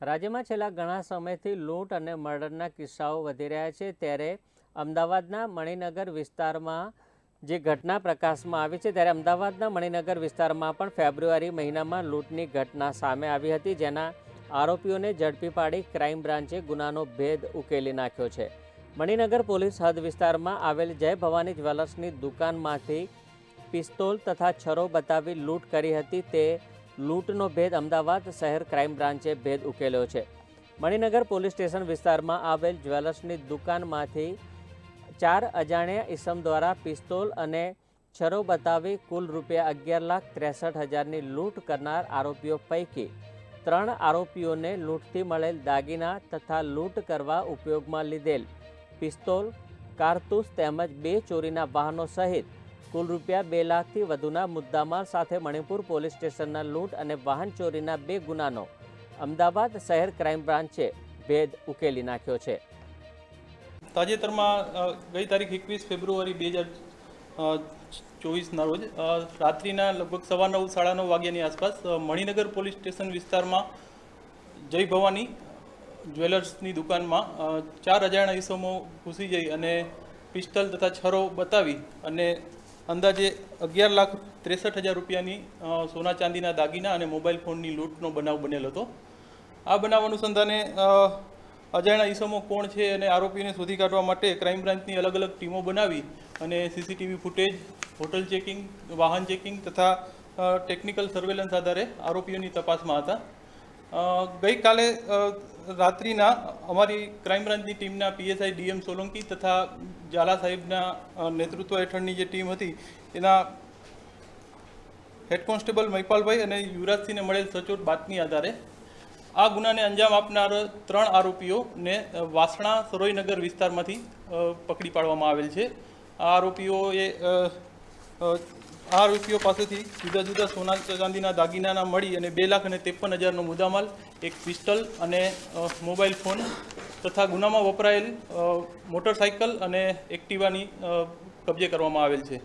રાજ્યમાં છેલ્લા ઘણા સમયથી લૂંટ અને મર્ડરના કિસ્સાઓ વધી રહ્યા છે ત્યારે અમદાવાદના મણિનગર વિસ્તારમાં જે ઘટના પ્રકાશમાં આવી છે ત્યારે અમદાવાદના મણિનગર વિસ્તારમાં પણ ફેબ્રુઆરી મહિનામાં લૂંટની ઘટના સામે આવી હતી જેના આરોપીઓને ઝડપી પાડી ક્રાઇમ બ્રાન્ચે ગુનાનો ભેદ ઉકેલી નાખ્યો છે. મણિનગર પોલીસ હદ વિસ્તારમાં આવેલ જય ભવાની જ્વેલર્સની દુકાનમાંથી પિસ્તોલ તથા છરો બતાવી લૂંટ કરી હતી તે લૂંટનો ભેદ અમદાવાદ શહેર ક્રાઇમ બ્રાન્ચે ભેદ ઉકેલ્યો છે. મણિનગર પોલીસ સ્ટેશન વિસ્તારમાં આવેલ જ્વેલર્સની દુકાનમાંથી ચાર અજાણ્યા ઇસમ દ્વારા પિસ્તોલ અને છરો બતાવી કુલ રૂપિયા અગિયાર લાખ ત્રેસઠ હજારની લૂંટ કરનાર આરોપીઓ પૈકી ત્રણ આરોપીઓને લૂંટથી મળેલ દાગીના તથા લૂંટ કરવા ઉપયોગમાં લીધેલ પિસ્તોલ, કારતૂસ તેમજ બે ચોરીના વાહનો સહિત કુલ રૂપિયા બે લાખથી વધુના મુદ્દામાલ સાથે મણિપુર પોલીસ સ્ટેશનના લૂંટ અને વાહન ચોરીના બે ગુનાનો અમદાવાદ શહેર ક્રાઇમ બ્રાન્ચે ભેદ ઉકેલી નાખ્યો છે. તાજેતરમાં ગઈ તારીખ એકવીસ ફેબ્રુઆરી બે હજાર ચોવીસના રોજ રાત્રિના લગભગ સવા નવ, સાડા નવ વાગ્યાની આસપાસ મણિનગર પોલીસ સ્ટેશન વિસ્તારમાં જય ભવાની જ્વેલર્સની દુકાનમાં ચાર અજાણ્યા ઈસમો ઘૂસી જઈ અને પિસ્તલ તથા છરો બતાવી અને અંદાજે અગિયાર લાખ ત્રેસઠ હજાર રૂપિયાની સોના ચાંદીના દાગીના અને મોબાઈલ ફોનની લૂંટનો બનાવ બનેલ હતો. આ બનાવ અનુસંધાને અજાણ્યા ઈસમો કોણ છે અને આરોપીને શોધી કાઢવા માટે ક્રાઇમ બ્રાન્ચની અલગ અલગ ટીમો બનાવી અને સીસીટીવી ફૂટેજ, હોટલ ચેકિંગ, વાહન ચેકિંગ તથા ટેકનિકલ સર્વેલન્સ આધારે આરોપીઓની તપાસમાં હતા. ગઈકાલે રાત્રિના અમારી ક્રાઇમ બ્રાન્ચની ટીમના પીએસઆઈ ડીએમ સોલંકી તથા ઝાલા સાહેબના નેતૃત્વ હેઠળની જે ટીમ હતી, એના હેડ કોન્સ્ટેબલ મહિપાલભાઈ અને યુવરાજસિંહને મળેલ સચોટ બાતમી આધારે આ ગુનાને અંજામ આપનાર ત્રણ આરોપીઓને વાસણા સરોઈનગર વિસ્તારમાંથી પકડી પાડવામાં આવેલ છે. આ આરોપીઓએ આ આરોપીઓ પાસેથી જુદા જુદા સોના ચાંદીના દાગીનાના મળી અને બે લાખ અને ત્રેપન હજારનો મુદ્દામાલ, એક પિસ્ટલ અને મોબાઈલ ફોન તથા ગુનામાં વપરાયેલ મોટરસાઇકલ અને એક્ટિવાની કબજે કરવામાં આવેલ છે.